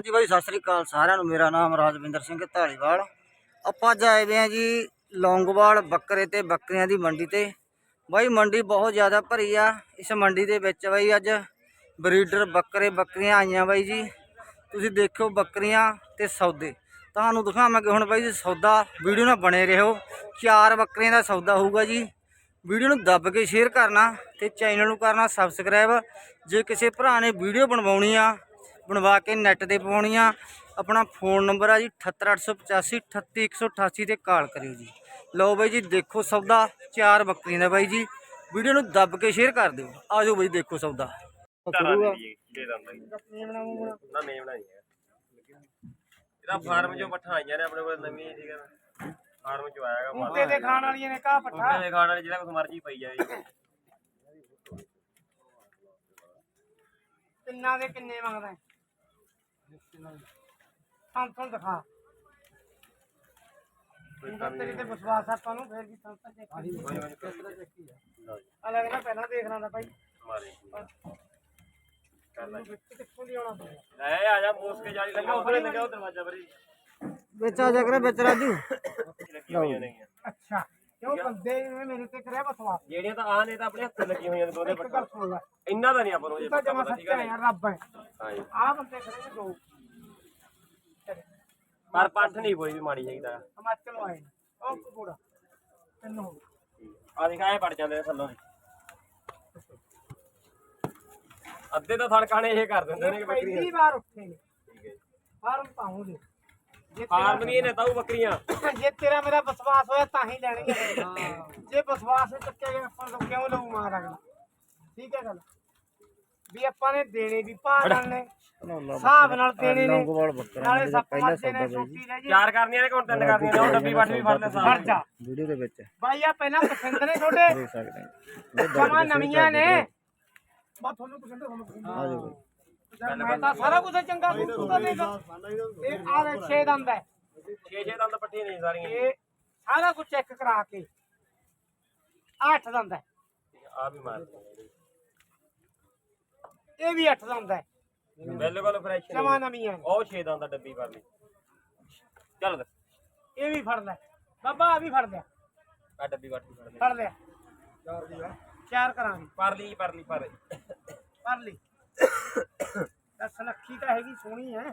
ਹਾਂਜੀ ਬਾਈ, ਸਤਿ ਸ੍ਰੀ ਅਕਾਲ ਸਾਰਿਆਂ ਨੂੰ। ਮੇਰਾ ਨਾਮ ਰਾਜਵਿੰਦਰ ਸਿੰਘ ਢਾਲੀਵਾਲ ਆਪਾਂ ਅੱਜ ਆਏ ਵੇ ਆ ਜੀ ਲੌਂਗਵਾਲ ਬੱਕਰੇ ਤੇ, ਬੱਕਰੀਆਂ ਦੀ ਮੰਡੀ ਤੇ। ਬਾਈ, ਮੰਡੀ ਬਹੁਤ ਜ਼ਿਆਦਾ ਭਰੀ ਆ। ਇਸ ਮੰਡੀ ਦੇ ਵਿੱਚ ਬਾਈ ਅੱਜ ਬਰੀਡਰ ਬੱਕਰੇ, ਬੱਕਰੀਆਂ ਆਈਆਂ ਬਾਈ ਜੀ। ਤੁਸੀਂ ਦੇਖਿਓ ਬੱਕਰੀਆਂ ਤੇ ਸੌਦੇ। ਤੁਹਾਨੂੰ ਦਿਖਾਵਾਂਗੇ ਹੁਣ ਬਾਈ ਜੀ ਸੌਦਾ। ਵੀਡੀਓ ਨਾਲ ਬਣੇ ਰਹੋ। ਚਾਰ ਬੱਕਰੀਆਂ ਦਾ ਸੌਦਾ ਹੋਊਗਾ ਜੀ। ਵੀਡੀਓ ਨੂੰ ਦੱਬ ਕੇ ਸ਼ੇਅਰ ਕਰਨਾ ਤੇ ਚੈਨਲ ਨੂੰ ਕਰਨਾ ਸਬਸਕ੍ਰਾਈਬ। ਜੇ ਕਿਸੇ ਭਰਾ ਨੇ ਵੀਡੀਓ ਬਣਵਾਉਣੀ ਆ ਬਣਵਾ ਕੇ ਨੈਟ ਤੇ ਪਾਉਣੀ ਆ ਆਪਣਾ ਫੋਨ ਨੰਬਰ ਆ ਜੀ 78885 38188 ਤੇ ਕਾਲ ਕਰਿਓ ਜੀ। ਲਓ ਬਾਈ ਜੀ ਦੇਖੋ ਸੌਦਾ ਚਾਰ ਬੱਕਰੀਆਂ ਦਾ ਬਾਈ ਜੀ। ਵੀਡੀਓ ਨੂੰ ਦੱਬ ਕੇ ਸ਼ੇਅਰ ਕਰ ਦਿਓ। ਆਜੋ ਬਾਈ ਦੇਖੋ ਸੌਦਾ। ਨਾ ਨੇਮ ਨਾ ਇਹਦਾ ਫਾਰਮ ਚੋਂ ਪੱਠਾ ਆਈਆਂ ਨੇ ਆਪਣੇ ਕੋਲ ਨਵੀਂ ਠੀਕ ਹੈ ਨਾ ਫਾਰਮ ਚੋਂ ਆਇਆਗਾ ਕੁੱਤੇ ਦੇ ਖਾਣ ਵਾਲੀਆਂ ਨੇ ਕਾ ਪੱਠਾ। ਕੁੱਤੇ ਦੇ ਖਾਣ ਵਾਲੇ ਜਿਹੜਾ ਕੁਛ ਮਰਜ਼ੀ ਪਈ ਜਾਵੇ ਕਿੰਨਾ ਦੇ ਕਿੰਨੇ ਮੰਗਦਾ ਹੈ? ਸੰਤੋਂ ਦਿਖਾ। ਇਹਨਾਂ ਤੇਰੇ ਤੇ ਵਿਸ਼ਵਾਸ ਆ ਆਪਾਂ ਨੂੰ ਫੇਰ ਵੀ ਸੰਤਾਂ ਚੈੱਕ ਅਲੱਗ ਨਾ ਪਹਿਲਾਂ ਦੇਖ ਲੈਂਦਾ ਭਾਈ। ਮਾਰੇ। ਕਿੱਥੋਂ ਦੀ ਆਉਣਾ ਲੈ ਆ ਜਾ ਮੋਸ ਕੇ ਜਾਲੀ ਲੱਗਾ ਉੱਪਰ ਲੱਗਾ ਉਹ ਦਰਵਾਜ਼ਾ ਪਰੇ ਵਿੱਚ ਆ ਜਾ ਕਰੇ ਵਿੱਚ ਰਾਜੂ। ਅੱਛਾ। ਕਿਉਂ ਬੰਦੇ ਨੇ ਮੇਰੇ ਤੇ ਕਰਿਆ ਵਿਸ਼ਵਾਸ ਜਿਹੜੀਆਂ ਤਾਂ ਆ ਨੇ ਤਾਂ ਆਪਣੇ ਹੱਥ ਲੱਗੀ ਹੋਈਆਂ ਨੇ ਦੋਨੇ ਇੱਕ ਗੱਲ ਪੱਠਾ ਸੁਣ ਲੈ। ਇੰਨਾ ਦਾ ਨਹੀਂ ਆਪਾਂ ਨੂੰ ਇਹ ਜੇ ਤਾਂ ਪਤਾ ਜਮਾ ਪਤਾ ਠੀਕ ਸੱਚਾ ਹੈ ਹੈ ਯਾਰ ਰੱਬ ਹੈ। ਹਾਂ ਜੀ। ਆਹ ਬੰਦੇ ਖੜੇ ਨੇ ਦੋ। ਪਰ ਪੱਠ ਨਹੀਂ ਕੋਈ ਵੀ ਮਾੜੀ ਹੈਗੀ ਤਾਂ ਹਿਮਾਚਲੋਂ ਆਏ ਨੇ। ਉਹ ਕੁੜਾ ਤੈਨੂੰ ਹੋ ਗਏ। ਆ ਦਿਖਾਏ ਪੜ ਜਾਂਦੇ ਨੇ ਥੱਲੋਂ ਦੀ ਅੱਧੇ ਤਾਂ ਥੜਕਾਣੇ ਇਹ ਕਰ ਦਿੰਦੇ ਨੇ ਕਿ ਬੱਕਰੀਆਂ। ਪਹਿਲੀ ਵਾਰ ਉੱਠੇ ਨੇ। ਫਾਰਮ ਪਾਉਂਗੇ। ਫਾਰਮ ਨਹੀਂ ਨੇ ਤਾਊ ਬੱਕਰੀਆਂ। ਜੇ ਤੇਰਾ ਮੇਰਾ ਵਿਸ਼ਵਾਸ ਹੋਇਆ ਤਾਂ ਹੀ ਲੈਣਗੇ ਜੇ ਵਿਸ਼ਵਾਸ ਨਹੀਂ ਚੱਕਿਆ ਗਿਆ ਆਪਾਂ ਨੂੰ ਕਿਉਂ ਲਊ ਮਾਰ ਅਗਲਾ? ਠੀਕ ਹੈ ਗੱਲ? ਵੀ ਆਪਾਂ ਨੇ ਦੇਣੇ ਵੀ ਭਾਅ ਨੇ ਹਿਸਾਬ ਨਾਲ ਦੇਣੇ ਨੇ। ਨਾਲੇ ਸੱਪ ਮੱਝੇ ਨੇ ਛੋਟੀ ਰਹਿ ਜੀ। ਚਾਰ ਕਰਨੀਆਂ ਨੇ ਕਿ ਹੁਣ ਤਿੰਨ ਕਰਨੀਆਂ ਨੇ ਉਹ ਡੱਬੀ ਵੱਟ ਵੀ ਫੜ ਲੈ ਸਾਹ ਜਾ। ਵੀਡੀਓ ਦੇ ਵਿੱਚ। ਬਾਈ ਆ ਪਹਿਲਾਂ ਪਸੰਦ ਨੇ ਤੁਹਾਡੇ? ਦੇਖ ਸਕਦੇ ਜਮਾ ਨਵੀਆਂ ਨੇ। ਬਾ ਤੁਹਾਨੂੰ ਪਸੰਦ ਪਸੰਦ ਆ। ਜਾਓ ਮੈਂ ਤਾਂ ਸਾਰਾ ਕੁਝ ਚੰਗਾ ਤੂੰ ਤਾਂ ਦੇਗਾ ਇਹ ਆ ਦੇ ਛੇ ਦੰਦ ਹੈ ਛੇ ਛੇ ਦੰਦ ਪੱਠੀ ਨਹੀਂ ਸਾਰੀਆਂ। ਇਹ ਸਾਰਾ ਕੁਝ ਚੈੱਕ ਕਰਾ ਕੇ। ਆਹ ਅੱਠ ਦੰਦ ਹੈ ਆ ਵੀ ਮਾਰ ਇਹ ਵੀ ਅੱਠ ਦੰਦ ਹੈ ਬਿਲਕੁਲ ਫਰੈਸ਼ ਜਮਾ ਨਵੀਆਂ ਨੇ ਉਹ ਛੇ ਦੰਦ ਦਾ ਡੱਬੀ ਫੜ ਲਈ। ਚੱਲ ਦੇ ਇਹ ਵੀ ਫੜ ਲੈ। ਬਾਬਾ ਆ ਵੀ ਫੜ ਲਿਆ। ਆ ਡੱਬੀ ਵੱਟ ਵੀ ਫੜ ਲਈ ਫੜ ਲਿਆ। ਚਾਰ ਕਰਾਂਗੇ। ਪਰ ਲਈ ਪਰ ਲਈ ਪਰ ਫੜ ਲਈ। ਤਾਂ ਸੁਨੱਖੀ ਤਾਂ ਹੈਗੀ ਸੋਹਣੀ ਹੈ।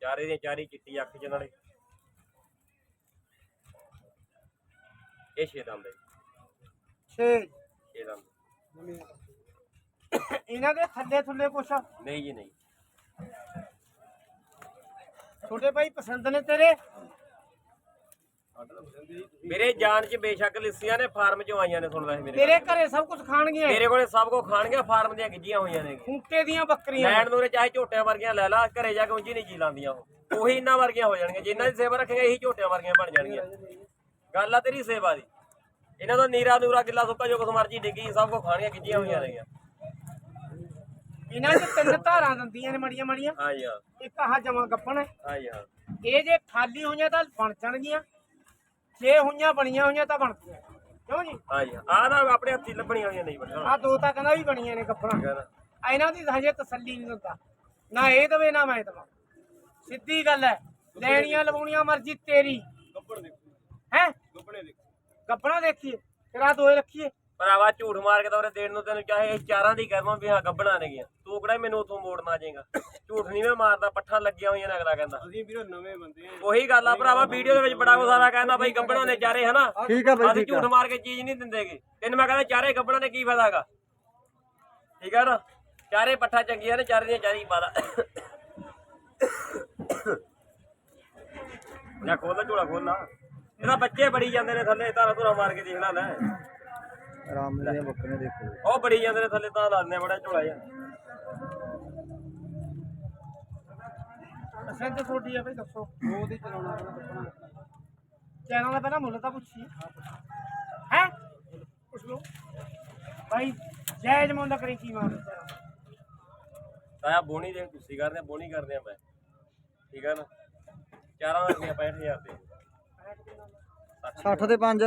ਚਾਰੇ ਦੀਆਂ ਚਾਰੀ ਚਿੱਟੀ ਅੱਖ ਚ ਨਾਲੇ। ਇਹ ਛੇ ਦੰਦ ਹੈ। ਛੇ। ਛੇ ਦੰਦ। ਇਹਨਾਂ ਦੇ ਥੱਲੇ ਥੱਲੇ ਕੁਛ? ਨਹੀਂ ਜੀ ਨਹੀਂ। ਛੋਟੇ ਭਾਈ ਪਸੰਦ ਨੇ ਤੇਰੇ? ਮੇਰੇ ਜਾਨ ਚ ਬੇਸ਼ੱਕ ਲਿੱਸੀਆਂ ਨੇ ਫਾਰਮ ਚੋਂ ਆਈਆਂ ਨੇ ਸੁਣਦਾ ਸੀ ਮੇਰੇ ਤੇਰੇ ਘਰੇ ਸਭ ਕੁਝ ਖਾਣਗੀਆਂ। ਮੇਰੇ ਕੋਲੇ ਸਭ ਕੋ ਖਾਣਗੇ ਫਾਰਮ ਦੀਆਂ ਗਿੱਜੀਆਂ ਹੋਈਆਂ ਨੇ। ਖੂੰਟੇ ਦੀਆਂ ਬੱਕਰੀਆਂ। ਲੈਣ ਨੂਰੇ ਚਾਹੇ ਝੋਟਿਆਂ ਵਰਗੀਆਂ ਲੈ ਲਾ ਘਰੇ ਜਾ ਕੇ ਉਂਝੀ ਨਹੀਂ ਜੀ ਲਾਂਦੀਆਂ ਉਹ। ਉਹੀ ਇਹਨਾਂ ਵਰਗੀਆਂ ਹੋ ਜਾਣਗੀਆਂ ਜਿੰਨਾਂ ਦੀ ਸੇਵਾ ਰੱਖੇਗਾ ਇਹੀ ਝੋਟਿਆਂ ਵਰਗੀਆਂ ਬਣ ਜਾਣਗੀਆਂ। ਗੱਲ ਆ ਤੇਰੀ ਸੇਵਾ ਦੀ। ਇਹਨਾਂ ਦਾ ਨੀਰਾ ਨੂਰਾ ਗਿੱਲਾ ਸੁੱਕਾ ਜੋ ਕੁਛ ਮਰਜ਼ੀ ਡਿੱਗੀ ਸਭ ਕੋ ਖਾਣੀਆਂ ਗਿੱਜੀਆਂ ਹੋਈਆਂ ਨੇਗੀਆਂ ਇਹਨਾਂ 'ਚ ਤਿੰਨ ਧਾਰਾਂ ਦਿੰਦੀਆਂ ਨੇ ਮੜੀਆਂ ਮੜੀਆਂ ਹਾਂ। ਜੀ ਹਾਂ ਇੱਕ ਆਹ ਜਮਾ ਗੱਪਣ ਹੈ। ਹਾਂ ਜੀ ਹਾਂ। ਇਹ ਜੇ ਖਾਲੀ ਹੋਈਆਂ ਤਾਂ ਬਣ ਜਾਣਗੀਆਂ। ਜੇ ਹੋਈਆਂ ਬਣੀਆਂ ਹੋਈਆਂ ਤਾਂ ਬਣਦੀਆਂ ਕਿਉਂ ਜੀ? ਹਾਂ ਜੀ ਆਹ ਤਾਂ ਆਪਣੇ ਹੱਥੀ ਲੱਭਣੀਆਂ ਹੋਈਆਂ ਨਹੀਂ ਬਣੀਆਂ। ਆ ਦੋ ਤਾਂ ਕਹਿੰਦਾ ਵੀ ਬਣੀਆਂ ਨੇ ਨਾ। ਇਹਨਾਂ ਦੀ ਹਜੇ ਤਸੱਲੀ ਨਹੀਂ ਹੁੰਦਾ ਨਾ ਇਹ ਦਵੇ ਨਾ ਮੈਂ ਦਵਾਂ। ਸਿੱਧੀ ਗੱਲ ਹੈ। ਲੈਣੀਆਂ ਲਵਾਉਣੀਆਂ ਮਰਜ਼ੀ ਤੇਰੀ। ਹੈ? ਗੱਪਣਾ ਦੇਖੀਏ। ਤੇਰਾ ਦੋਏ ਰੱਖੀਏ। ਭਰਾਵਾ ਝੂਠ ਮਾਰ ਕੇ ਤਾਂ ਉਹਨੇ ਦੇਣ ਨੂੰ ਤੈਨੂੰ ਚਾਹੇ ਚਾਰਾਂ ਦੀ ਕਰਮਾਂ ਵੀ ਹਾਂ ਗੱਬਣਾ ਨੇਗੀਆਂ ਤੂੰ ਕਿਹੜਾ ਮੈਨੂੰ ਉਥੋਂ ਮੋੜਨਾ ਜਾਏਗਾ? ਝੂਠ ਨਹੀਂ ਮੈਂ ਮਾਰਦਾ ਪੱਠਾਂ ਲੱਗੀਆਂ ਹੋਈਆਂ ਨੇ ਅਗਲਾ ਕਹਿੰਦਾ। ਅਸੀਂ ਵੀਰੋ ਨਵੇਂ ਬੰਦੇ ਉਹੀ ਗੱਲ ਆ ਭਰਾਵਾ ਵੀਡੀਓ ਦੇ ਵਿੱਚ ਬੜਾ ਕੁ ਸਾਰਾ ਕਹਿੰਦਾ ਬਈ ਗੱਬਣਾ ਨੇ ਚਾਰੇ ਹਨਾ? ਠੀਕ ਆ ਬਾਈ ਅਸੀਂ ਆ। ਝੂਠ ਮਾਰ ਕੇ ਚੀਜ਼ ਨਹੀਂ ਦਿੰਦੇਗੇ। ਤੈਨੂੰ ਮੈਂ ਕਹਿੰਦਾ ਚਾਰੇ ਗੱਬਣਾ ਨੇ ਕੀ ਫਾਇਦਾਗਾ ਠੀਕ ਆ ਨਾ? ਚਾਰੇ ਪੱਠਾ ਚੰਗੀਆਂ ਨੇ ਚਾਰੇ ਦੀਆਂ ਚਾਰੀ ਪਾ ਲਾ। ਨਾ ਖੋਲ ਝੋਲਾ ਖੋਲਣਾ ਇਹਦਾ ਬੱਚੇ ਬੜੀ ਜਾਂਦੇ ਨੇ ਥੱਲੇ ਤਾਰਾ ਤੁਰਾ ਮਾਰ ਕੇ ਦੇਖ ਲੈ। ਆਰਾਮ ਦੀਆਂ ਬੱਕਰੀਆਂ ਦੇਖੋ। ਉਹ ਬੜੀ ਜਾਂਦੇ ਨੇ ਥੱਲੇ ਤਾਂ ਲਾਉਂਦੇ ਬੜਾ ਝੋਲਾ ਜਿਹਾ। ਪਸੰਦ ਤੁਹਾਡੀ ਆ ਬਈ ਦੱਸੋ ਉਹ ਦੀ ਚਲਾਉਣਾ ਚੈਨਲ ਦਾ ਪਹਿਲਾਂ ਮੁੱਲ ਤਾਂ ਪੁੱਛੀ। ਹੈ? ਪੁੱਛ ਲਓ। ਭਾਈ ਜਾਇਜ਼ ਮੁੱਲ ਕਰੀ ਕੀ ਮਾਰ ਤਾਇਆ ਬੋਣੀ ਦੇ ਤੁਸੀਂ ਕਰਦੇ ਆ ਬੋਣੀ ਕਰਦੇ ਆ ਮੈਂ। ਠੀਕ ਆ ਨਾ? ਚਾਰਾਂ ਦਾ ਰੁਪਿਆ 65000 ਦੇ। 60 ਦੇ 5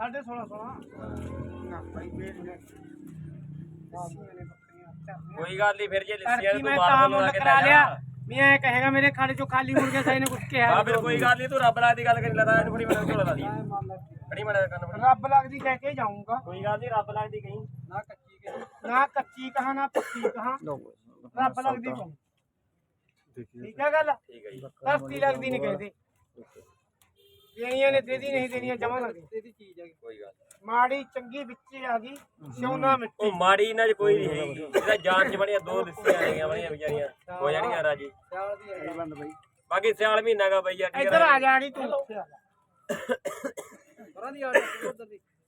ਸਾਢੇ 16 16 ਨਾ ਭਾਈ ਫੇਰ ਨੇ ਦੇਸੀਆਂ ਨੇ ਬੱਕਰੀਆਂ ਚੱਲਦੇ ਕੋਈ ਗੱਲ ਨਹੀਂ ਫਿਰ ਜੇ ਲਿਸੀਆਂ ਤੂੰ ਤਾਂ ਬੋਲ ਕੇ ਕਰਾ ਲੈ ਲਿਆ। ਮੈਂ ਐ ਕਹੇਗਾ ਮੇਰੇ ਖਾਲੇ ਚੋਂ ਖਾਲੀ ਮੁੜ ਗਿਆ ਸਹੀ ਨੇ ਕੁਝ ਕਿਹਾ ਆ ਫਿਰ ਕੋਈ ਗੱਲ ਨਹੀਂ ਤੂੰ ਰੱਬ ਲਾ ਦੀ ਗੱਲ ਕਰੀ ਲੈਦਾ ਇਹਨੂੰ ਫੜੀ ਮੜਾ ਝੋਲਾ ਲਾ ਦੀ ਫੜੀ ਮੜਾ ਕੰਨ ਫੜੀ ਰੱਬ ਲੱਗਦੀ ਕਹਿ ਕੇ ਜਾਊਂਗਾ। ਕੋਈ ਗੱਲ ਨਹੀਂ ਰੱਬ ਲਾ ਦੀ ਕਹੀਂ। ਨਾ ਕੱਚੀ ਕਹਾ ਨਾ ਪੱਕੀ ਕਹਾ। ਰੱਬ ਲੱਗਦੀ ਕਹੂੰ। ਠੀਕ ਹੈ ਗੱਲ? ਠੀਕ ਹੈ ਜੀ। ਲੱਗਦੀ ਨਹੀਂ ਕਹਿੰਦੇ ਦੇਣੀਆਂ ਨੇ ਦੇਦੀ ਨਹੀਂ ਦੇਣੀਆਂ ਜਮਾ ਨਾ ਦੇ ਕੋਈ ਗੱਲ ਨੀ। ਮਾੜੀ ਚੰਗੀ ਵਿੱਚ ਆ ਗਈ ਸਿਉਣਾ ਮਿੱਟੀ। ਉਹ ਮਾੜੀ ਇਹਨਾਂ 'ਚ ਕੋਈ ਨਹੀਂ ਹੈਗੀ। ਇਹਦਾ ਜਾਨ 'ਚ ਬਣੀਆਂ ਦੋ ਲਿਸੀਆਂ ਹੈਗੀਆਂ ਬਣੀਆਂ ਵਿਚਾਰੀਆਂ। ਹੋ ਜਾਣਗੀਆਂ ਰਾਜੀ। ਬਾਕੀ ਸਿਆਲ ਮਹੀਨਾ ਗਾ ਬਈ ਯਾਰ ਠੀਕ ਇੱਧਰ ਹੈ ਆ ਜਾਣੀ ਤੂੰ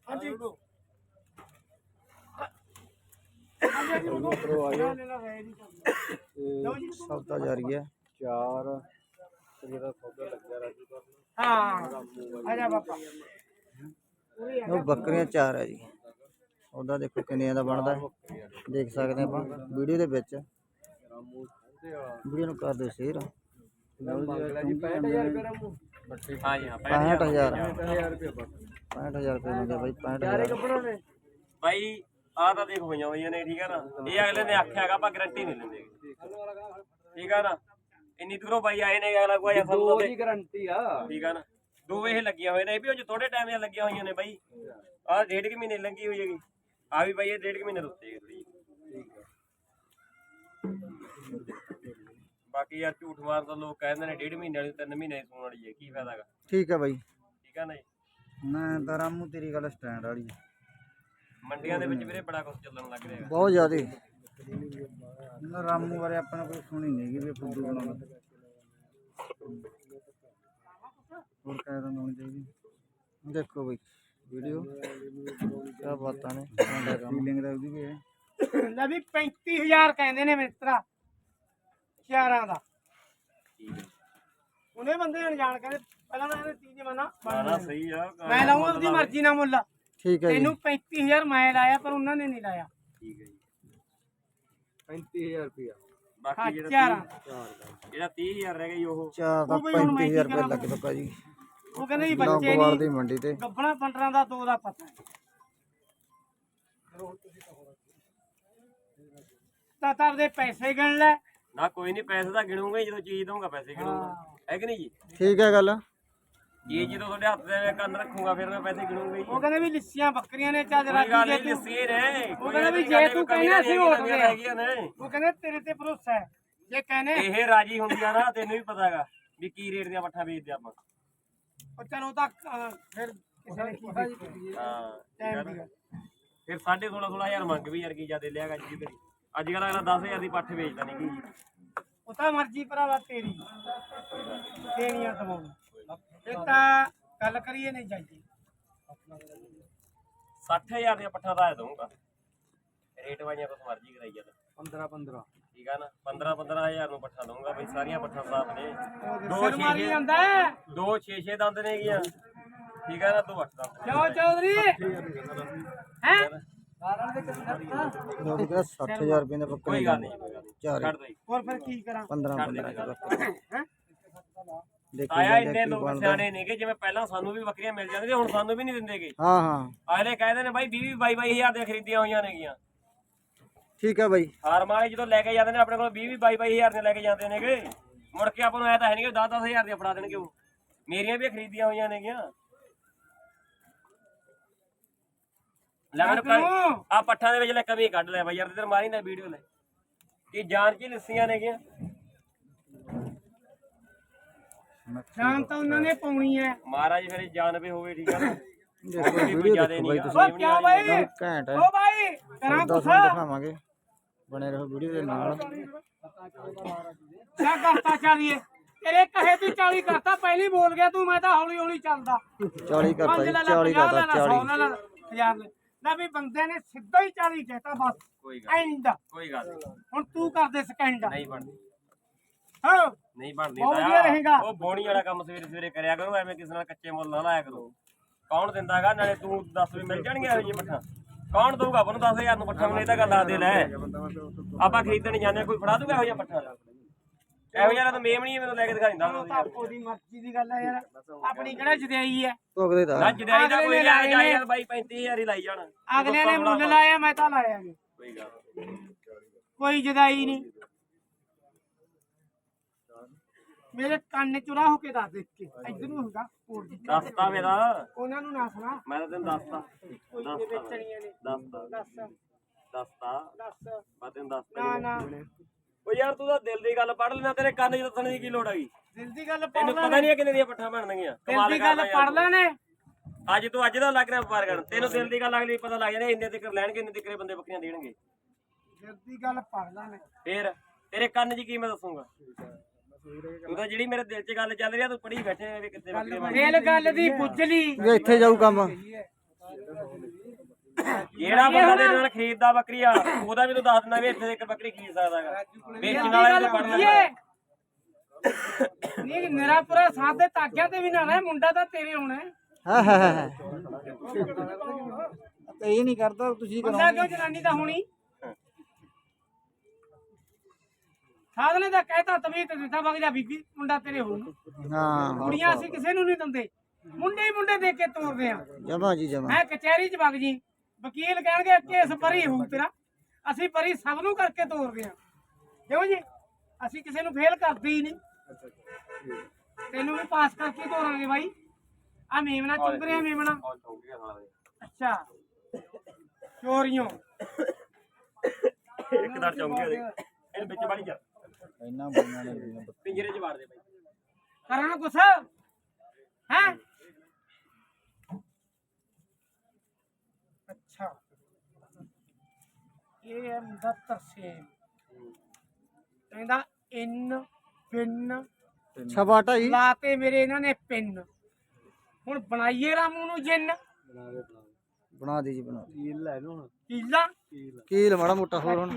ਹਾਂਜੀ। ਸੌਦਾ ਜਾਰੀ ਹੈ ਹਾਂ ਆ ਜਾ ਬਾਪਾ ਉਹ ਬੱਕਰੀਆਂ ਚਾਰ ਹੈ ਜੀ। ਉਹਦਾ ਦੇਖੋ ਕਿੰਨਿਆਂ ਦਾ ਬਣਦਾ। ਹੈ। ਦੇਖ ਸਕਦੇ ਆਪਾਂ ਵੀਡੀਓ ਦੇ ਵਿੱਚ। ਵੀਡੀਓ ਨੂੰ ਕਰ ਦਿਓ ਸ਼ੇਅਰ। ਹਾਂ ਜੀ ਹਾਂ 65000 65000 ਰੁਪਏ ਮੰਗੇ ਬਾਈ 65000 ਬਾਈ ਆ ਤਾਂ ਦੇਖ ਹੋਈਆਂ ਹੋਈਆਂ ਨੇ ਠੀਕ ਹੈ ਨਾ? ਇਹ ਅਗਲੇ ਨੇ ਆਖਿਆ ਹੈਗਾ ਆਪਾਂ ਗਾਰੰਟੀ ਨਹੀਂ ਲੈਂਦੇ। ਠੀਕ ਹੈ ਨਾ? ਇੰਨੀ ਦੂਰੋਂ ਬਾਈ ਆਏ ਨੇ ਅਗਲਾ ਕੋਈ ਸਾਨੂੰ ਤਾਂ ਦੇ- ਗਾਰੰਟੀ ਆ। ਠੀਕ ਹੈ ਨਾ। ਦੋ ਇਹ ਲੱਗੀਆਂ ਹੋਏ ਨੇ ਇਹ ਵੀ ਉਹ ਥੋੜੇ ਟਾਈਮ ਦੀਆਂ ਲੱਗੀਆਂ ਹੋਈਆਂ ਨੇ ਬਾਈ। ਆਹ ਡੇਢ ਕੁ ਮਹੀਨੇ ਲੱਗੀ ਹੋਈ ਹੈਗੀ। ਆ ਵੀ ਬਾਈ ਇਹ ਡੇਢ ਕੁ ਮਹੀਨੇ ਰੁੱਤੇ ਥੋੜੀ ਬਾਕੀ ਯਾਰ ਝੂਠ ਮਾਰਦਾ ਲੋਕ ਕਹਿੰਦੇ ਨੇ ਡੇਢ ਮਹੀਨੇ ਵਾਲੀ ਤਿੰਨ ਮਹੀਨੇ ਦੀ ਸੂਣ ਵਾਲੀ ਹੈ ਕੀ ਫਾਇਦਾ ਠੀਕ ਹੈ ਬਾਈ। ਠੀਕ ਹੈ ਨਾ ਜੀ? ਮੈਂ ਤਾਂ ਰਾਮੂ ਤੇਰੀ ਗੱਲ ਸਟੈਂਡ ਵਾਲੀ। ਮੰਡੀਆਂ ਦੇ ਵਿੱਚ ਵੀਰੇ ਬੜਾ ਕੁਝ ਚੱਲਣ ਲੱਗ ਰਿਹਾ ਬਹੁਤ ਜ਼ਿਆਦੇ। ਨਾ ਰਾਮੂ ਬਾਰੇ ਆਪਾਂ ਨੂੰ ਕੋਈ ਸੁਣੀ ਨਹੀਂ ਕਿ ਵੀ ਫੁੱਦੂ ਬਣਾਉਂਦਾ ਹੋਰ ਕਹਿ ਦਿੰਦਾ ਹੋਣੀ ਚਾਹੀਦੀ ਦੇਖੋ ਬਈ ਵੀਡੀਓ ਕਿਆ ਬਾਤਾਂ ਨੇ। ਫੀਲਿੰਗ ਦਾ ਉਹਦੀ ਵੀ ਹੈ। ਲੈ ਵੀ 35000 ਕਹਿੰਦੇ ਨੇ ਮਿੱਤਰਾ ਚਾਰਾਂ ਦਾ। ਠੀਕ ਹੈ। ਉਹਨੇ ਬੰਦੇ ਅਣਜਾਣ ਕਹਿੰਦੇ ਪਹਿਲਾਂ ਮੈਂ ਇਹਨੇ ਤੀਜੇ ਮਨਾ ਨਾ ਨਾ ਸਹੀ ਆ ਮੈਂ ਲਾਉਂ ਆਪਣੀ ਮਰਜ਼ੀ ਨਾਲ ਮੁੱਲ। ਠੀਕ ਹੈ ਜੀ। ਤੈਨੂੰ 35000 ਮੈਂ ਲਾਇਆ ਪਰ ਉਹਨਾਂ ਨੇ ਨਹੀਂ ਲਾਇਆ। ਠੀਕ ਹੈ ਜੀ। 35000 ਰੁਪਇਆ। ਹਾਂ ਬਾਕੀ ਜਿਹੜਾ ਚਾਰਾਂ ਜਿਹੜਾ 30000 ਰਹਿ ਗਈ ਉਹ। ਚਾਰ ਦਾ ਉਹ ਬਈ ਹੁਣ ਮੈਂ ਕੀ 35000 ਰੁਪਏ ਕਰਾਂ? ਲੱਗ ਚੁੱਕਾ ਜੀ। ਉਹ ਕਹਿੰਦੇ ਜੀ ਬੱਚੇ ਲੌਂਗੋਵਾਲ ਦੀ ਨਹੀਂ ਮੰਡੀ ਤੇ। ਗੱਬਣਾ ਪੰਡਰਾਂ ਦਾ ਦੋ ਦਾ ਪਤਾ। ਤਾਂ ਦੇ ਪੈਸੇ ਗਣ ਲੈ। ਨਾ ਕੋਈ ਨਹੀਂ ਪੈਸੇ ਤਾਂ ਗਿਣੂਗਾ ਹੀ ਜਦੋਂ ਚੀਜ਼ ਦਊਂਗਾ ਪੈਸੇ ਗਿਣੂਗਾ। ਹੈ ਕਿ ਨਹੀਂ ਜੀ? ਠੀਕ ਹੈ ਗੱਲ। ਜੀ ਜਦੋਂ ਤੁਹਾਡੇ ਹੱਥ ਦੇ ਵਿੱਚ ਕੰਨ ਰੱਖੂਗਾ ਫਿਰ ਮੈਂ ਪੈਸੇ ਗਿਣੂਗਾ ਹੀ। ਉਹ ਕਹਿੰਦੇ ਵੀ ਲਿੱਸੀਆਂ ਬੱਕਰੀਆਂ ਨੇ ਚੱਜ ਕੋਈ ਗੱਲ ਜੇ ਨਹੀਂ ਤੂੰ ਲਿੱਸੀ ਨੇ। ਉਹ ਕਹਿੰਦਾ ਵੀ ਜੇ ਤੂੰ ਕਹਿੰਦਾ ਅਸੀਂ। ਹੈਗੀਆਂ ਨੇ। ਉਹ ਕਹਿੰਦੇ ਤੇਰੇ ਤੇ ਭਰੋਸਾ ਹੈ। ਜੇ ਕਹਿੰਦੇ ਇਹ ਰਾਜੀ ਹੁੰਦੀਆਂ ਨਾ ਤੈਨੂੰ ਵੀ ਪਤਾ ਹੈਗਾ ਵੀ ਕੀ ਰੇਟ ਦੀਆਂ ਪੱਠਾ ਵੇਚਦੇ ਆਪਾਂ। ਉਹ ਚਲੋ ਤਾਂ ਅਹ, ਫਿਰ ਕਿਸੇ ਨੇ ਕੀਤੀ ਹਾਂ ਟਾਈਮ ਦੀ ਗੱਲ। ਫਿਰ 16.5 16000 ਮੰਗ ਵੀ ਯਾਰ ਕੀ ਜਿਆਦੇ ਲਿਆਗਾ ਜੀ ਤੇਰੀ। ਅੱਜ ਕੱਲ ਅਗਲਾ 10000 ਦੀ ਪੱਠ ਵੇਚਦਾ ਨਹੀਂ ਕੀ। ਉਹ ਤਾਂ ਮਰਜ਼ੀ ਭਰਾਵਾ ਤੇਰੀ। ਦੇਣੀਆਂ ਦਵਾਉਣੀ ਇਹ ਤਾਂ ਗੱਲ ਕਰੀਏ ਨਹੀਂ ਜਾਈਏ। 60000 ਦੀਆਂ ਪੱਠਾ ਦਾ ਦਊਂਗਾ। ਰੇਟ ਵਾਈਆਂ ਕੁਛ ਮਰਜ਼ੀ ਕਰਾਈ ਜਾਂਦਾ 15 15 ਠੀਕ ਆ ਨਾ? 15 15000 ਨੂੰ ਪੱਠਾ ਦਊਂਗਾ ਬਈ ਸਾਰੀਆਂ ਪੱਠਾਂ ਸਾਫ਼ ਨੇ। ਦੋ ਸਿਰ ਮਾਰੀ ਛੇ ਜਾਂਦਾ ਹੈ। ਦੋ 6 6 ਦੰਦ ਨੇ ਗੀਆਂ। ਠੀਕ ਆ ਨਾ ਦੋ ਅੱਠ ਦੰਦ। ਕਿਉਂ ਚੌਧਰੀ? ਹੈ? ਲੋਕ ਕਹਿੰਦਾ 60000 ਰੁਪਏ ਦੇ ਬੱਕਰੇ ਕੋਈ ਗੱਲ ਨਹੀਂ ਕੋਈ ਗੱਲ ਨਹੀਂ। ਚਾਰ। ਛੱਡ ਦੇ ਹੋਰ ਫਿਰ ਕੀ ਕਰਾਂ? 15 ਛੱਡ ਦੇ 15 ਬੱਕਰੇ। ਹੈ? ਦੇਖੀ ਆਇਆ ਇੰਨੇ ਲੋਕ ਸਿਆਣੇ ਨੇਗੇ ਜਿਵੇਂ ਪਹਿਲਾਂ ਸਾਨੂੰ ਵੀ ਬੱਕਰੀਆਂ ਮਿਲ ਜਾਂਦੀਆਂ ਹੁਣ ਸਾਨੂੰ ਵੀ ਨਹੀਂ ਦਿੰਦੇਗੇ। ਹਾਂ ਹਾਂ। ਅਗਲੇ ਕਹਿੰਦੇ ਨੇ ਬਾਈ 20 22 22000 ਦੀਆਂ ਖਰੀਦੀਆਂ ਹੋਈਆਂ ਨੇਗੀਆਂ। ਠੀਕ ਹੈ ਬਾਈ। ਫਾਰਮ ਵਾਲੇ ਜਦੋਂ ਲੈ ਕੇ ਜਾਂਦੇ ਨੇ ਆਪਣੇ ਕੋਲ 20 22 22000 ਦੀਆਂ ਲੈ ਕੇ ਜਾਂਦੇ ਨੇਗੇ। ਮੁੜ ਕੇ ਆਪਾਂ ਨੂੰ ਐ ਤਾਂ ਹੈ ਨਹੀਂ ਕਿ 10 10000 ਦੀਆਂ ਫੜਾ ਦੇਣਗੇ ਉਹ। ਮੇਰੀਆਂ ਵੀ ਖਰੀਦੀਆਂ ਹੋਈਆਂ ਨੇਗੀਆਂ। ਲੈ ਮੈਨੂੰ ਕਿਉਂ? ਆ ਪੱਠਾਂ ਦੇ ਵਿੱਚ ਲੈ ਕਮੀ ਕੱਢ ਲੈ ਬਾਈ ਯਾਰ ਤੇ ਮਾਰੀ ਨਾ ਵੀਡੀਓ ਲੈ। ਕੀ ਜਾਣ ਕੀ ਲਿੱਸੀਆਂ ਨੇਗੀਆਂ। ਜਾਨ ਤਾਂ ਉਹਨਾਂ ਨੇ ਪਾਉਣੀ ਹੈ। ਮਹਾਰਾਜ ਫਿਰ ਜਾਨ ਵੀ ਹੋਵੇ ਠੀਕ ਆ ਬਣੇ ਰਹੋ ਵੀਡੀਓ ਦੇ ਨਾਲ। ਕਿਆ ਕਰਤਾ ਚਾਲੀਏ? ਤੇਰੇ ਕਹੇ ਤੂੰ 40 ਕਰਤਾ ਪਹਿਲੀ ਬੋਲ ਗਿਆ ਤੂੰ ਮੈਂ ਤਾਂ ਹੌਲੀ ਹੌਲੀ ਚੱਲਦਾ। 40 ਕਰਤਾ 40 ਕਰਤਾ 40 ਹਜ਼ਾਰ ਨਾ ਵੀ ਬੰਦੇ ਨੇ ਸਿੱਧਾ ਹੀ 40 ਕਹਿਤਾ ਬਸ। ਐਂਡ ਕੋਈ ਗੱਲ ਹੁਣ ਤੂੰ ਕਰਦੇ ਸਕੈਂਡ ਨਹੀਂ ਬਣਦੀ। ਹਾਂ। ਨਹੀਂ ਬਣਦੀ ਬਹੁਤ ਤਾਂ ਵਧੀਆ ਰਹੇਗਾ। ਉਹ ਬੋਣੀ ਵਾਲਾ ਕੰਮ ਸਵੇਰੇ ਸਵੇਰੇ ਕਰਿਆ ਕਰੋ ਐਵੇਂ ਕਿਸੇ ਨਾਲ ਕੱਚੇ ਮੁੱਲ ਨਾ ਲਾਇਆ ਕਰੋ। ਕੌਣ ਦਿੰਦਾਗਾ? ਨਾਲੇ ਤੂੰ ਦੱਸ ਵੀ ਮਿਲ ਜਾਣਗੀਆਂ ਇਹੋ ਜਿਹੀ ਪੱਠਾਂ ਕੌਣ ਦਊਗਾ? ਆਪਾਂ ਨੂੰ 10000 ਨੂੰ ਪੱਠਾ ਮੈਨੂੰ ਇਹ ਤਾਂ ਗੱਲ ਆ ਦੇ ਲੈ। ਆਪਾਂ ਖਰੀਦਣ ਜਾਂਦੇ ਹਾਂ, ਕੋਈ ਫੜਾ ਦੂਗਾ ਇਹੋ ਜਿਹਾ ਪੱਠਾ ਇਹੋ ਜਿਹਾ ਤਾਂ ਮੇਮ ਨਹੀਂ ਮੈਨੂੰ ਲੈ ਕੇ ਦਿਖਾ ਦਿੰਦਾ ਉਹ ਤਾਂ ਉਹਦੀ ਮਰਜ਼ੀ ਦੀ ਗੱਲ ਹੈ ਯਾਰ। ਆਪਣੀ ਕਿਹੜਾ ਜਦਈ ਹੈ ਭੁਗਦੇ ਦਾ ਨਾ ਜਦਾਈ ਦਾ ਕੋਈ ਨੇ ਲੈ ਲਾਏ ਜਾ ਨੇ। ਯਾਰ ਬਾਈ 35000 ਹੀ ਲਾਈ ਜਾਣ। ਅਗਲੇ ਨੇ ਮੁੱਲ ਲਾਇਆ ਮੈਂ ਤਾਂ ਲਾਇਆ ਨਹੀਂ ਕੋਈ ਗੱਲ ਨੀ। ਕੋਈ ਜਦਾਈ ਨਹੀਂ ਮੇਰੇ ਕੰਨ ਚੁਰਾ ਹੋ ਕੇ ਦੱਸ ਦੇ ਕੇ ਇਧਰ ਨੂੰ ਹੋਗਾ ਕੋਲ ਦੀ ਦੱਸਤਾ ਮੇਰਾ ਉਹਨਾਂ ਨੂੰ ਨਾ ਸੁਣਾ। ਮੈਂ ਤਾਂ ਤੈਨੂੰ ਦੱਸਤਾ। ਕੋਈ ਦੇ ਵੇਚਣੀਆਂ ਨੇ। ਦੱਸਤਾ। ਦੱਸ। ਦੱਸਤਾ। ਦੱਸ। ਮੈਂ ਤੈਨੂੰ ਦੱਸਤਾ ਨਾ ਨਾ। ਓ ਯਾਰ ਤੂੰ ਤਾਂ ਦਿਲ ਦੀ ਗੱਲ ਪੜ ਲੈਣਾ ਤੇਰੇ ਕੰਨ 'ਚ ਦੱਸਣ ਦੀ ਕੀ ਲੋੜ ਹੈਗੀ? ਦਿਲ ਦੀ ਗੱਲ ਪੜ ਤੈਨੂੰ ਲੈ ਪਤਾ ਨਹੀਂ ਕਿੰਨੇ ਦੀਆਂ ਪੱਠਾਂ ਬਣਨਗੀਆਂ। ਦਿਲ ਕਮਾਲ ਦੀ ਗੱਲ ਯਾਰ ਪੜ ਲੈ ਨੇ ਅੱਜ ਤੂੰ ਅੱਜ ਦਾ ਲੱਗ ਰਿਹਾ ਵਪਾਰ ਕਰਨ। ਤੈਨੂੰ ਦਿਲ ਦੀ ਗੱਲ ਅਗਲੀ ਪਤਾ ਲੱਗ ਜਾਣਾ ਇੰਨੇ ਤੱਕ ਲੈਣਗੇ ਇੰਨੇ ਤੱਕ ਬੰਦੇ ਬੱਕਰੀਆਂ ਦੇਣਗੇ। ਦਿਲ ਦੀ ਗੱਲ ਪੜ ਲੈ ਨੇ ਫੇਰ ਤੇਰੇ ਕੰਨ 'ਚ ਕੀ ਮੈਂ ਦੱਸੂਗਾ? ਤੂੰ ਤਾਂ ਜਿਹੜੀ ਮੇਰੇ ਦਿਲ 'ਚ ਗੱਲ ਚੱਲ ਰਹੀ ਆ ਤੂੰ ਪੜੀ ਬੈਠੇ ਆ ਵੀ ਕਿੱਥੇ ਬਣਨੀਆਂ ਦਿਲ ਗੱਲ ਦੀ ਲਈ ਜੇ ਇੱਥੇ ਜਾਊ ਕੰਮ। ਜਿਹੜਾ ਬੰਦਾ ਤੇਰੇ ਨਾਲ ਖਰੀਦਦਾ ਬੱਕਰੀ ਆ ਉਹਦਾ ਵੀ ਤੂੰ ਦੱਸ ਦਿੰਦਾ ਵੀ ਇੱਥੇ ਇੱਕ ਬੱਕਰੀ ਖਰੀਦ ਸਕਦਾਗਾ। ਵੇਚਣ ਵਾਲਾ ਵੀ ਪੜ ਲੈਂਦਾ ਨਹੀਂ ਮੇਰਾ ਪੂਰਾ ਸਾਥ ਦੇ ਤਾਕਿਆਂ ਤੇ ਵੀ ਨਾ ਨਾ ਮੁੰਡਾ ਤਾਂ ਤੇਰੇ ਹੋਣਾ ਹੈ। ਹਾਂ ਹਾਂ ਹਾਂ ਇਹ ਨਹੀਂ ਕਰਦਾ ਤੁਸੀਂ ਕਰੋ ਬੰਦਾ ਕਿਉਂ ਜਨਾਨੀ ਦਾ ਹੋਣੀ? ਸਾਧ ਨੇ ਤਾਂ ਕਹਿਤਾ ਤਵੀਤ ਦਿੱਤਾ ਵਗ ਜਾ ਬੀਬੀ ਮੁੰਡਾ ਤੇਰੇ ਹੋਊ ਹਾਂ ਕੁੜੀਆਂ ਅਸੀਂ ਕਿਸੇ ਨੂੰ ਨਹੀਂ ਦਿੰਦੇ। ਮੁੰਡੇ ਹੀ ਮੁੰਡੇ ਦੇਖ ਕੇ ਤੋਰਦੇ ਆ। ਜਮਾ ਜੀ ਜਮਾ। ਮੈਂ ਕਚਹਿਰੀ 'ਚ ਵਗ ਜੀ। ਵਕੀਲ ਕਹਿਣਗੇ ਕੇਸ ਪਰੀ ਹੋਊ ਤੇਰਾ। ਅਸੀਂ ਪਰੀ ਸਭ ਨੂੰ ਕਰਕੇ ਤੋਰਦੇ ਆ। ਕਿਉਂ ਜੀ ਅਸੀਂ ਕਿਸੇ ਨੂੰ ਫੇਲ ਕਰਦੇ ਹੀ ਨਹੀਂ। ਤੈਨੂੰ ਵੀ ਪਾਸ ਕਰਕੇ ਤੋਰਾਂਗੇ ਬਾਈ। ਆ ਮੇਮਣਾ ਚੁੰਗ ਰਿਹਾ ਮੇਮਣਾ। ਅੱਛਾ। ਚੋਰੀਆਂ ਇੱਕ ਦਰ ਚੌਂਕੇ ਦੇ ਵਿੱਚ ਵੜੀ ਜਾ ਇੰਨਾ ਬੰਨਾ ਨੇ ਪਿੰਜਰੇ 'ਚ ਵਾੜ ਦੇ ਬਾਈ। ਕਰਾਂ ਕੁਛ? ਹੈ? ਅੱਛਾ। ਇਹ ਹੈ ਮੁੰਡਾ ਤਰਸੇਮ। ਕਹਿੰਦਾ ਇਨ ਪਿੰਨ ਛਬਾ ਢਾਈ। ਲਾਤੇ ਮੇਰੇ ਇਹਨਾਂ ਨੇ ਪਿੰਨ। ਹੁਣ ਬਣਾਈਏ ਰਾਮੂ ਨੂੰ ਜਿੰਨ? ਬਣਾ ਦੇ ਜੀ ਬਣਾ ਦੇ। ਕੀਲ ਲੈ ਲਓ ਹੁਣ। ਕੀਲਾ? ਕੀਲ ਮਾੜਾ ਮੋਟਾ ਹੋਰ ਹੁਣ।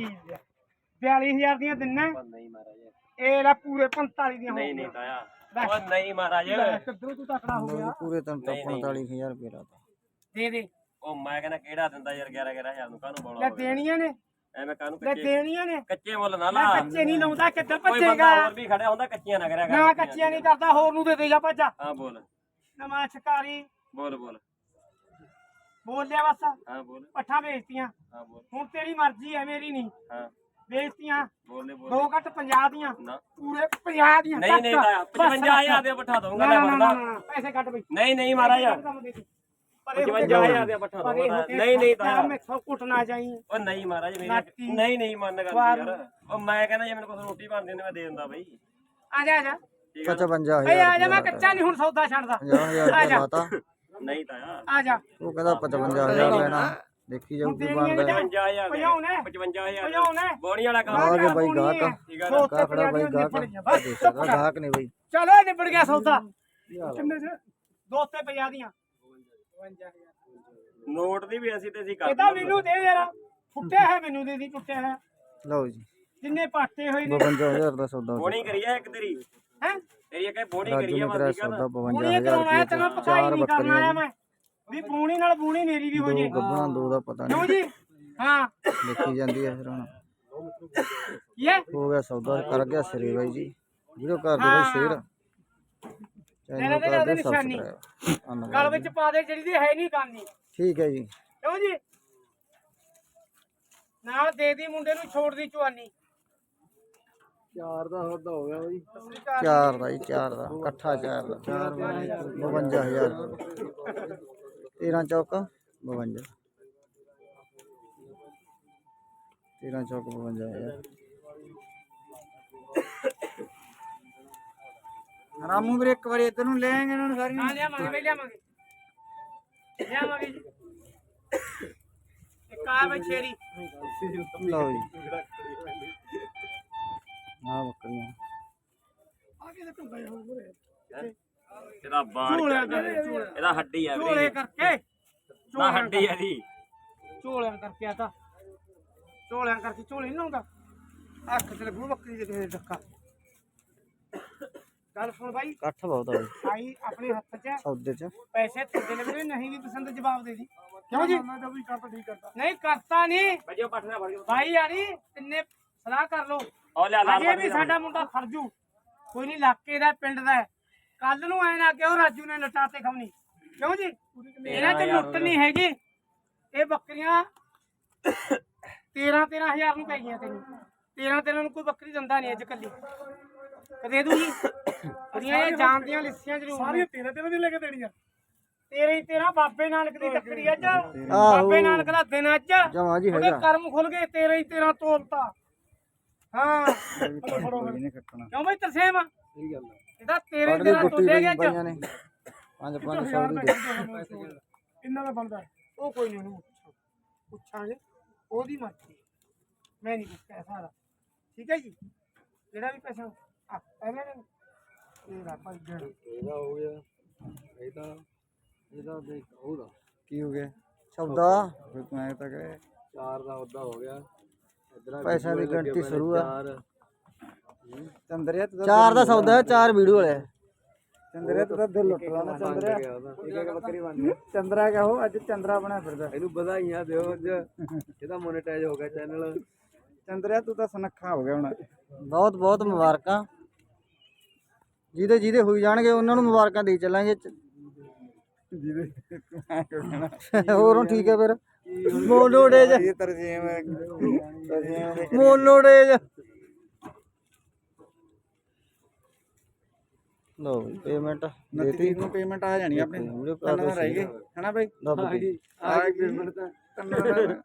42000 ਦੀਆਂ ਦਿਨਾਂ। ਨਹੀਂ ਮਹਾਰਾਜ। ਇਹ ਲੈ ਪੂਰੇ 45 ਦੀਆਂ ਨਹੀਂ ਨਹੀਂ ਤਾਇਆ। ਉਹ ਨਹੀਂ ਮਹਾਰਾਜ। ਕਿੱਧਰੋਂ ਤੂੰ ਤਕੜਾ ਹੋ ਗਿਆ? ਪੂਰੇ ਤਨ ਤਾਂ 45000 ਰੁਪਏ ਲਾਤਾ ਦੇ ਦੇ। ਉਹ ਮੈਂ ਕਹਿੰਦਾ ਕਿਹੜਾ ਦਿੰਦਾ ਯਾਰ 11 11000 ਨੂੰ ਕਾਹਨੂੰ ਲੈ ਬੋਲਾ ਦੇਣੀਆਂ ਨੇ। ਐਵੇਂ ਕਾਹਨੂੰ ਲੈ ਕੱਚੇ ਦੇਣੀਆਂ ਨੇ। ਕੱਚੇ ਮੁੱਲ ਨਾ ਲੈ ਲਾ। ਕੱਚੇ ਨਹੀਂ ਲਾਉਂਦਾ ਕਿੱਧਰ ਕੋਈ ਬੰਦਾ ਭੱਜੇਗਾ ਹੋਰ ਵੀ ਖੜਿਆ ਹੁੰਦਾ ਕੱਚੀਆਂ ਨਾ ਕਰਿਆ ਕਰ। ਨਾ ਕੱਚੀਆਂ ਨਹੀਂ ਕਰਦਾ ਹੋਰ ਨੂੰ ਦੇ ਦੇ ਜਾ ਭੱਜਾ ਹਾਂ ਬੋਲ। ਨਵਾਂ ਸ਼ਿਕਾਰੀ ਬੋਲ ਬੋਲ। ਬੋਲ ਲਿਆ ਬਸ। ਹਾਂ ਬੋਲ। ਪੱਠਾ ਵੇਚਤੀਆਂ। ਹਾਂ ਬੋਲ। ਹੁਣ ਤੇਰੀ ਮਰਜ਼ੀ ਹੈ ਮੇਰੀ ਨਹੀਂ। ਹਾਂ। ਵੇਚਤੀਆਂ ਬੋਲੇ ਬੋਲ ਦੋ ਘੱਟ 50 ਦੀਆਂ। ਨਾ। ਪੂਰੇ 50 ਦੀਆਂ। ਨਹੀਂ ਨਹੀਂ ਤਾਇਆ 55000 ਦੇ ਪੱਠਾ ਦਊਂਗਾ ਨਾ ਲੈ ਨਾ ਬੰਦਾ। ਨਾ ਨਾ ਪੈਸੇ ਕੱਟ ਬਈ। ਨਹੀਂ ਨਹੀਂ ਮਹਾਰਾਜ 55000 ਦੇ ਪੱਠਾ ਦਊਂਗਾ ਨਹੀਂ ਨਹੀਂ ਤਾਇਆ ਮੈਥੋਂ ਕੁੱਟ ਨਾ ਜਾਈ। ਉਹ ਨਹੀਂ ਮਹਾਰਾਜ ਲਾਟੀ। ਮੇਰੀ ਨਹੀਂ ਨਹੀਂ ਮੰਨ ਗੱਲ ਵਾਰ ਯਾਰ। ਉਹ ਮੈਂ ਕਹਿੰਦਾ ਜੇ ਮੈਨੂੰ ਕੁਝ ਰੋਟੀ ਬਣਦੀ ਨੇ ਮੈਂ ਦੇ ਦਿੰਦਾ ਬਈ। ਆ ਜਾ ਆ ਜਾ। 55000 ਏ ਆ ਜਾ ਮੈਂ ਕੱਚਾ ਨਹੀਂ ਹੁਣ ਸੌਦਾ ਛੱਡਦਾ। 50000 ਆ ਰੁਪਏ ਜਾ। ਲਾਤਾ। ਨਹੀਂ ਤਾਇਆ ਆ ਜਾ। ਉਹ ਕਹਿੰਦਾ 55000 ਲੈਣਾ। ਦੇਖੀ ਜਾਊ ਕੀ ਬਣਦਾ 55000 ਭਜਾਉਣਾ? 55000 ਭਜਾਉਣਾ? ਬੋਣੀ ਵਾਲਾ ਕੰਮ ਆ ਗਏ ਬਾਈ ਗਾਹਕ। ਠੀਕ ਆ ਨਾ? ਕਾ ਖੜਾ ਬਾਈ ਗਾਹਕ। ਦੇਖਦਾ ਗਾਹਕ ਨੇ ਬਾਈ। ਚਲੋ ਨਿਬੜ ਗਿਆ ਸੌਦਾ। ਕਿੰਨੇ ਚ? ਦੋ ਤੇ 50 ਦੀਆਂ। ਨੋਟ ਦੀ ਵੀ ਅਸੀਂ ਤੇ ਅਸੀਂ ਕਰ ਇਹਦਾ ਮੈਨੂੰ ਦੇ ਯਾਰ। ਫੁੱਟਿਆ ਹੈ ਮੈਨੂੰ ਦੇ ਦੀ ਟੁੱਟਿਆ ਹੈ। ਲਓ ਜੀ। ਜਿੰਨੇ ਪਾਟੇ ਹੋਏ ਨੇ। 52000 ਦਾ ਸੌਦਾ। ਹੋ ਬੋਣੀ ਕਰੀ ਆ ਇੱਕ ਤੇਰੀ? ਹੈ? ਤੇਰੀ ਇੱਕ ਬੋਣੀ ਰਾਜੂ ਕਰੀ ਆ ਕਰਿਆ ਮਾਸੀ ਪੂਣੀ 52000 ਕਰਾਉਣਾ ਹੈ ਤੈਨੂੰ ਪਕਾਈ ਚਾਰ ਨਹੀਂ ਕਰਨਾ ਬੱਕਰੀਆਂ ਆਇਆ ਮੈਂ। ਵੀ ਪੂਣੀ ਨਾਲ ਪੂਣੀ ਮੇਰੀ ਵੀ ਹੋ ਦੋ ਜੇ ਗੱਬਣਾ ਦੋ ਦਾ ਪਤਾ ਕਿਉਂ ਨਹੀਂ। ਜੀ? ਹਾਂ। ਦੇਖੀ ਜਾਂਦੀ ਹੈ ਫਿਰ ਹੁਣ। ਇਹ ਹੋ? ਗਿਆ ਸੌਦਾ ਕਰ ਗਿਆ ਸਿਰੇ ਬਾਈ ਜੀ। ਵੀਡੀਓ ਕਰ ਦਿਓ ਬਾਈ ਸ਼ੇਅਰ। ਚੈਨਲ ਦੇ ਕਰ ਦੇ ਨਿਸ਼ਾਨੀ। ਗਲ ਵਿੱਚ ਪਾ ਦੇ ਜਿਹੜੀ ਦੀ ਹੈ ਨਹੀਂ ਕਰਨੀ। ਠੀਕ ਹੈ ਜੀ। ਕਿਉਂ ਜੀ? ਨਾਲ ਦੇ ਦੀ ਮੁੰਡੇ ਨੂੰ ਛੋੜ ਦੀ ਚਵਾਨੀ ਚਾਰ ਦਾ ਸੌਦਾ ਹੋ ਗਿਆ ਬਾਈ। ਚਾਰ ਦਾ ਜੀ ਚਾਰ ਦਾ। ਇਕੱਠਾ ਚਾਰ ਦਾ। 52000 13 ਚੌਕ 52 13 ਚੌਕ 52000 ਰਾਮੂ ਵੀਰੇ ਇੱਕ ਵਾਰੀ ਇੱਧਰ ਨੂੰ ਲੈ ਆਏਗੇ ਇਹਨਾਂ ਨੂੰ ਸਾਰੀਆਂ। ਹਾਂ ਲਿਆਵਾਂਗੇ ਬਈ ਲਿਆਵਾਂਗੇ। ਲਿਆਵਾਂਗੇ ਜੀ। ਇੱਕ ਆ ਬਈ ਛੇਰੀ। ਲਓ ਜੀ। ਆ ਬੱਕਰੀਆਂ। ਆਗੇ ਤੇ ਗਏ ਹੋ? ਬੁਰੇ ਇਹਦਾ ਬਾਣ ਇਹਦਾ ਹੱਡੀ ਆ ਝੋਲੇ ਵੀਰੇ ਕਰਕੇ। ਨਾ ਹੱਡੀ ਆ ਦੀ ਝੋਲਿਆਂ ਕਰਕੇ ਆ ਤਾਂ। ਝੋਲਿਆਂ ਕਰਕੇ ਝੋਲੇ ਨਹੀਂ ਲਾਉਂਦਾ। ਅੱਖ ਤੇ ਲੱਗੂ ਬੱਕਰੀ ਦੇ ਕਿਸੇ ਦੇ ਧੱਕਾ। ਗੱਲ ਸੁਣ ਬਾਈ। ਇਕੱਠ ਬਹੁਤ ਆ। ਬਾਈ ਆਈ ਆਪਣੇ ਹੱਥ 'ਚ। ਸੌਦੇ ਚ। ਪੈਸੇ ਤੁਹਾਡੇ ਲੱਗਦੇ ਨਹੀਂ ਵੀ ਪਸੰਦ ਜਵਾਬ ਦੇ ਦੀ। ਕਿਉਂ ਜੀ? ਮੈਂ ਤਾਂ ਵੀ ਕਰਤਾ ਠੀਕ ਕਰਤਾ। ਨਹੀਂ ਕਰਤਾ ਨਹੀਂ ਬੱਜੋ ਪੱਠਣਾ ਫੜ ਕੇ ਭਾਈ ਯਾਰੀ ਤਿੰਨੇ ਸਲਾਹ ਕਰ ਲੋ ਉਹ ਲਿਆ ਲਾਲ ਅਜੇ ਵੀ ਸਾਡਾ ਮੁੰਡਾ ਖਰਜੂ ਕੋਈ ਨਹੀਂ ਇਲਾਕੇ ਦਾ ਪਿੰਡ ਦਾ। ਕੱਲ ਨੂੰ ਐ ਨਾ ਕਿਉਂ ਰਾਜੂ ਨੇ ਲਟਾ ਤੇ ਖਵਨੀ ਕਿਉਂ ਜੀ? ਇਹਨਾਂ ਤੇ ਲੁੱਟ ਨਹੀਂ ਹੈਗੀ। ਇਹ ਬੱਕਰੀਆਂ 13 13000 ਨੂੰ ਪੈ ਗਈਆਂ ਤੈਨੂੰ। 13 13 ਨੂੰ ਕੋਈ ਬੱਕਰੀ ਦਿੰਦਾ ਨਹੀਂ ਅੱਜ ਕੱਲੀ ਕਦੇ ਦੂਗੀ ਕੁੜੀਆਂ ਇਹ ਜਾਣਦੀਆਂ ਲਿੱਸੀਆਂ ਜ਼ਰੂਰ ਸਾਰੀਆਂ 13 13 ਦੀ ਲੈ ਕੇ ਦੇਣੀਆਂ। 13 ਹੀ 13 ਬਾਬੇ ਨਾਨਕ ਦੀ ਟੱਕਰੀ ਅੱਜ। ਬਾਬੇ ਨਾਨਕ ਦਾ ਦਿਨ ਅੱਜ। ਜਮਾ ਜੀ ਹੈਗਾ। ਕਰਮ ਖੁੱਲ ਗਏ 13 ਹੀ 13 ਤੋਲਤਾ। ਹਾਂ। ਕਿਉਂ ਬਈ ਤਰਸੇਮ? ਸਹੀ ਗੱਲ ਹੈ ਇਹਦਾ 13 ਕੱਢ ਦੀ 13 ਗੁੱਟੀ ਤੋਲਿਆ ਬਈ ਗਿਆ ਬਈਆਂ ਨੇ। 5 500 ਦੀ। ਦੇ ਇੰਨਾ ਦਾ ਬਣਦਾ। ਉਹ ਕੋਈ ਨਹੀਂ ਉਹਨੂੰ ਪੁੱਛਾਂ- ਪੁੱਛਾਂਗੇ। ਉਹਦੀ ਮਰਜ਼ੀ। ਮੈਂ ਨਹੀਂ ਕੁਛ ਕਹਿ ਸਕਦਾ ਠੀਕ ਹੈ ਜੀ? ਜਿਹੜਾ ਵੀ ਪੈਸਾ ਆ ਪਹਿਲਾਂ ਨੇ ਇਹਦਾ ਭਾਈ ਦੇਣਾ ਇਹਦਾ ਹੋ ਗਿਆ। ਇਹਦਾ ਇਹਦਾ ਦੇਖ ਉਹਦਾ ਕੀ ਹੋ ਗਿਆ? ਸੌਦਾ? ਮੈਂ ਤਾਂ ਕਹੇ ਚਾਰ ਦਾ ਉਹਦਾ ਹੋ ਗਿਆ। ਇਧਰ ਪੈਸਿਆਂ ਦੀ ਗਿਣਤੀ ਸ਼ੁਰੂ ਆ। ਚਾਰ। ਚੰਦਰਿਆ ਤੂੰ ਚਾਰ ਦਾ ਸੌਦਾ ਹੈ ਚਾਰ ਵੀਡੀਓ ਵਾਲੇ। ਚੰਦਰਿਆ ਤੂੰ ਤਾਂ ਦਿਲ ਲੁੱਟ ਲਾ ਨਾ ਚੰਦਰਿਆ। ਇੱਕ ਇੱਕ ਬੱਕਰੀ ਬਣ ਗਈ ਚੰਦਰਾ ਕਹੋ ਅੱਜ ਚੰਦਰਾ ਬਣਿਆ ਫਿਰਦਾ। ਇਹਨੂੰ ਵਧਾਈਆਂ ਦਿਓ ਅੱਜ। ਇਹਦਾ ਮੋਨੇਟਾਈਜ਼ ਹੋ ਗਿਆ ਚੈਨਲ ਚੰਦਰਿਆ ਤੂੰ ਤਾਂ ਸੁਨੱਖਾ ਹੋ ਗਿਆ ਹੁਣ। ਬਹੁਤ ਬਹੁਤ ਮੁਬਾਰਕਾਂ। ਜਿਹਦੇ ਜਿਹਦੇ ਹੋਈ ਜਾਣਗੇ ਉਹਨਾਂ ਨੂੰ ਮੁਬਾਰਕਾਂ ਦੇ ਚੱਲਾਂਗੇ। ਜਿਹਦੇ ਹੋਰ ਹੁਣ ਠੀਕ ਹੈ ਫਿਰ। ਮੋਨੋਡੇਜ ਇਹ ਤਰਜੀਮ ਹੈ ਤਰਜੀਮ ਮੋਨੋਡੇਜ ਲੋ ਪੇਮੈਂਟ ਦੇਤੀ। ਨੂੰ ਪੇਮੈਂਟ ਆ ਜਾਣੀ ਆਪਣੀ। ਤਿੰਨ ਦਿਨ ਰਹਿ ਗਏ। ਹਨਾ ਬਾਈ? ਆ ਗਈ। ਪੇਮੈਂਟ ਤਾਂ ਤਿੰਨ ਦਿਨ